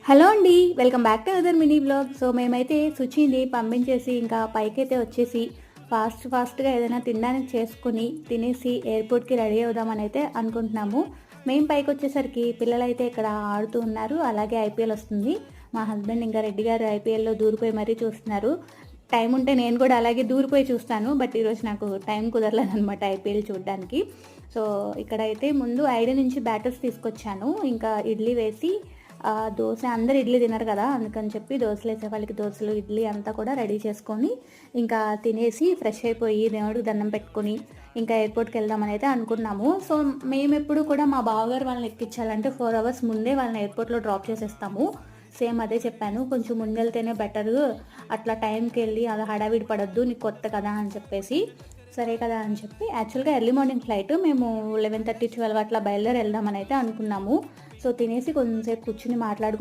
Hello అండి welcome back to other mini blog. So మేమైతే శుచిని పంపించేసి ఇంకా పైకైతే వచ్చేసి ఫాస్ట్ ఫాస్ట్గా ఏదైనా తినడానికి చేసుకుని తినేసి ఎయిర్పోర్ట్కి రెడీ అవుదామని అయితే అనుకుంటున్నాము. మేము పైకి వచ్చేసరికి పిల్లలు అయితే ఇక్కడ ఆడుతూ ఉన్నారు. అలాగే ఐపీఎల్ వస్తుంది. మా హస్బెండ్ ఇంకా రెడ్డి గారు ఐపీఎల్లో దూరిపోయి మరీ చూస్తున్నారు. టైం ఉంటే నేను కూడా అలాగే దూరిపోయి చూస్తాను. బట్ ఈరోజు నాకు టైం కుదరలేదు అనమాట ఐపీఎల్ చూడడానికి. సో ఇక్కడైతే ముందు ఐడి నుంచి బ్యాటర్స్ తీసుకొచ్చాను. ఇంకా ఇడ్లీ వేసి దోశ అందరు ఇడ్లీ తినరు కదా అందుకని చెప్పి దోశలు వేసే వాళ్ళకి దోశలు ఇడ్లీ అంతా కూడా రెడీ చేసుకొని ఇంకా తినేసి ఫ్రెష్ అయిపోయి దేవుడికి దండం పెట్టుకొని ఇంకా ఎయిర్పోర్ట్కి వెళ్దామని అయితే అనుకున్నాము. సో మేము ఎప్పుడు కూడా మా బావగారు వాళ్ళని ఎక్కించాలంటే ఫోర్ అవర్స్ ముందే వాళ్ళని ఎయిర్పోర్ట్లో డ్రాప్ చేసేస్తాము. సేమ్ అదే చెప్పాను కొంచెం ముందెళ్తేనే బెటర్. అట్లా టైంకి వెళ్ళి అలా హడావిడి పడద్దు నీకు కొత్త కదా అని చెప్పేసి సరే కదా అని చెప్పి యాక్చువల్గా ఎర్లీ మార్నింగ్ ఫ్లైట్ మేము లెవెన్ థర్టీ ట్వెల్వ్ అట్లా బయలుదేరి వెళ్దామని అయితే అనుకున్నాము. సో తినేసి కొంచెంసేపు కూర్చుని మాట్లాడుకుంటూ